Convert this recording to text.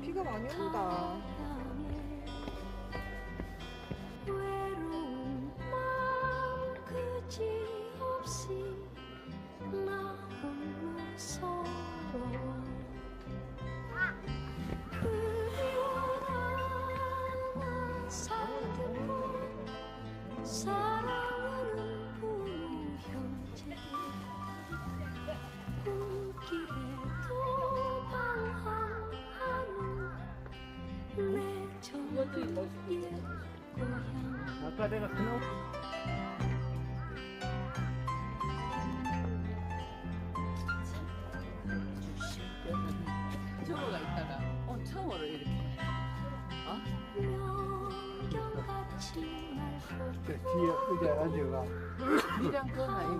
비가 많이 온다. 그지없이 나 홀로 서 아까 내가 그놈 저거가 있다가 어 처음으로 이렇게. 어? 저 뒤에 의자에 앉아가. 니랑 그건 아니고